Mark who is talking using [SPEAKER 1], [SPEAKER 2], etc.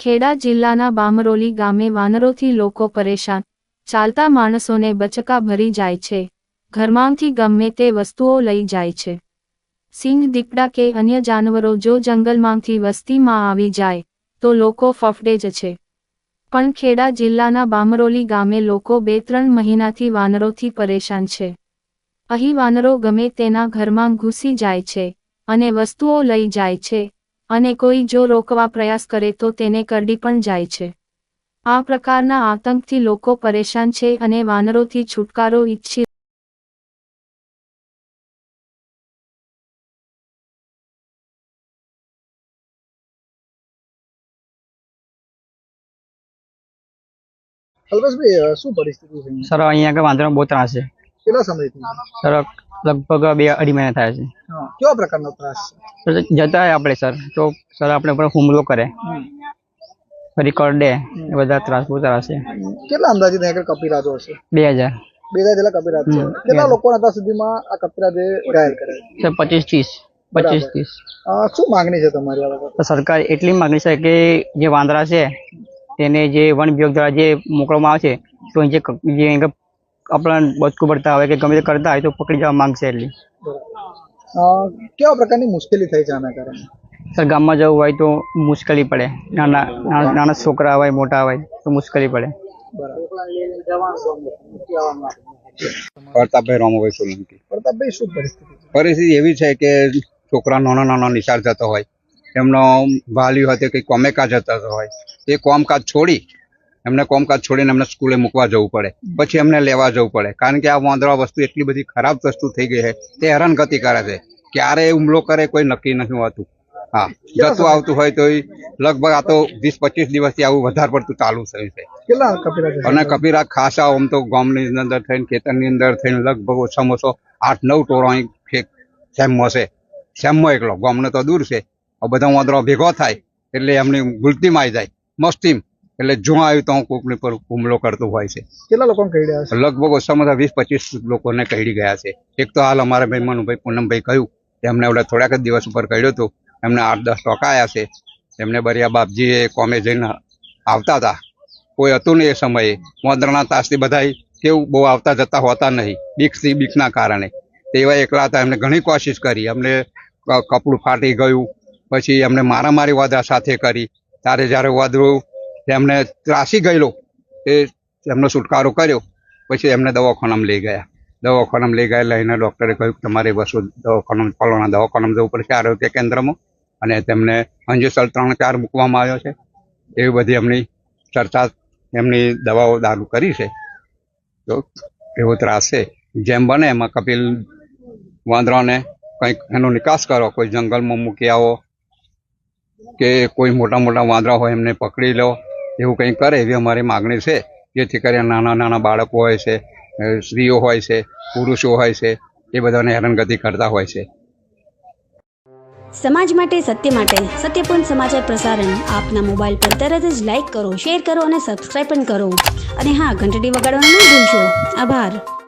[SPEAKER 1] ખેડા જિલ્લાના બામરોલી ગામે વાનરોથી લોકો પરેશાન. ચાલતા માણસોને બચકા ભરી જાય છે. ઘરમાંથી ગમે તે વસ્તુઓ લઈ જાય છે. સિંહ, દીપડા કે અન્ય જાનવરો જો જંગલમાંથી વસ્તીમાં આવી જાય, તો લોકો ફફડે જ છે. પણ ખેડા જિલ્લાના બામરોલી ગામે લોકો બે ત્રણ મહિનાથી વાનરોથી પરેશાન છે. અહીં વાનરો ગમે તેના ઘરમાં ઘૂસી જાય છે અને વસ્તુઓ લઈ જાય છે અને કોઈ જો રોકવા પ્રયાસ કરે તો તેને કરડી પણ જાય છે. આ પ્રકારના આતંકથી લોકો પરેશાન છે અને વાનરોથી છુટકારો ઈચ્છી
[SPEAKER 2] કલ્પેશભાઈ શું પરિસ્થિતિ છે?
[SPEAKER 3] સર અહીંયા આગળ વાંદરાનો બહુ ત્રાસ છે.
[SPEAKER 2] કેટલા સમયથી?
[SPEAKER 3] સર લગભગ બે અઢી મહિના થયા છે.
[SPEAKER 2] કેવા પ્રકારનો ત્રાસ છે?
[SPEAKER 3] જતા આપણે સર. તો સર આપણે ઉપર હુમલો કરે. ફરી કરડે એ બધા ત્રાસ બહુ ત્રાસ છે.
[SPEAKER 2] કેટલા અંદાજિત આગળ કપિરાજો હશે?
[SPEAKER 3] બે હજાર.
[SPEAKER 2] બે હજાર જેટલા કપિરાજ છે. કેટલા લોકો અત્યાર સુધીમાં આ કપિરાજે ઘાયલ કરે
[SPEAKER 3] છે પચીસ ત્રીસ પચીસ ત્રીસ
[SPEAKER 2] શું માંગણી છે તમારી
[SPEAKER 3] સરકાર એટલી માંગણી છે કે જે વાંદરા છે તેને જે વન વિભાગ દ્વારા જે મોકલવામાં આવે છે તો જે જે આપણા બચકું પડતા આવે કે ગમે તે કરતા હોય તો પકડી જવા માંગશે એટલી.
[SPEAKER 2] કેવા પ્રકારની મુશ્કેલી થઈ છે આના કારણે?
[SPEAKER 3] સર ગામમાં જવું હોય તો મુશ્કેલી પડે. નાના નાના નાના છોકરા હોય મોટા હોય તો મુશ્કેલી પડે.
[SPEAKER 4] પ્રતાપભાઈ રામભાઈ સોલંકી.
[SPEAKER 2] પ્રતાપભાઈ શું પરિસ્થિતિ
[SPEAKER 4] પરિસ્થિતિ એવી છે કે છોકરા નાના નાના નિશાળ જતો હોય. એમનો વાલી હોય તે કંઈ કોમેકાજ જતો હોય. એ કોમકાજ છોડી એમને કોમકાજ છોડીને એમને સ્કૂલે મૂકવા જવું પડે. પછી એમને લેવા જવું પડે. કારણ કે આ વાંદરા વસ્તુ એટલી બધી ખરાબ વસ્તુ થઈ ગઈ છે. તે હેરાનગતિ કરે છે. ક્યારે હુમલો કરે કોઈ નક્કી નથી હોતું. હા જતું આવતું હોય તો લગભગ આ તો વીસ પચીસ દિવસથી આવું વધારે પડતું ચાલુ થયું છે? અને કબીરા ખાસા આમ તો ગામની અંદર થઈને ખેતરની અંદર થઈને લગભગ ઓછામાં ઓછો આઠ નવ ટોળો અહીં સેમમાં છે. સેમમાં એકલો. ગામને તો દૂર છે. આ બધા વાંદરો ભેગો થાય એટલે એમની ગુલતીમાં આવી જાય. મસ્તીમ. એટલે જો આવ્યું તો હું કોકની પર હુમલો કરતો હોય છે.
[SPEAKER 2] કેટલા લોકોને કહી છે?
[SPEAKER 4] લગભગ ઓછામાં ઓછા વીસ પચીસ લોકોને કહી ગયા છે. એક તો હાલ અમારા ભાઈ મનુભાઈ પૂનમભાઈ કહ્યું કે એમને એવડે થોડાક જ દિવસ ઉપર કહ્યું હતું એમને આઠ દસ ટોકાયા છે. એમને બરિયા બાપજીએ કોમે જઈને આવતા હતા. કોઈ હતું નહીં એ સમયે. મોદરના તાસથી બધા કેવું બહુ આવતા જતા હોતા નહીં બીકથી બીકના કારણે. તેવા એકલા હતા એમને ઘણી કોશિશ કરી. એમને કપડું ફાટી ગયું. પછી એમને મારામારી વાદા સાથે કરી. ત્યારે જ્યારે વાદળું એમને ત્રાસી ગયેલો એ એમનો છુટકારો કર્યો. પછી એમને દવાખાનામાં લઈ ગયા. દવાખાનામાં લઈ ગયા લઈને ડૉક્ટરે કહ્યું કે તમારે વસ્તુ દવાખાનામાં, ફલાણા દવાખાનામાં જવું પડશે આરોગ્ય કેન્દ્રમાં. અને તેમને અંજુસલ ત્રણ ચાર મૂકવામાં આવ્યો છે. એવી બધી એમની ચર્ચા, એમની દવાઓ દારૂ કરી છે. તો એવો ત્રાસ છે. જેમ બને એમાં કપિલ વાંદરાને કંઈક એનો નિકાસ કરો. કોઈ જંગલમાં મૂકી આવો કે કોઈ મોટા મોટા વાંદરા હોય એમને પકડી લો. એવું કંઈ કરે એવી અમારી માગણી છે. જેથી કરીને નાના નાના બાળકો હોય છે સ્ત્રીઓ હોય છે, પુરુષો હોય છે, એ બધાને હેરાનગતિ કરતા હોય છે.
[SPEAKER 5] સમાજ માટે, સત્ય માટે, સત્યપૂર્ણ સમાચાર પ્રસારણ આપના મોબાઈલ પર તરત જ લાઈક કરો, શેર કરો અને સબસ્ક્રાઈબ પણ કરો. અને હા, ઘંટડી વગાડવાનું ન ભૂલશો. આભાર.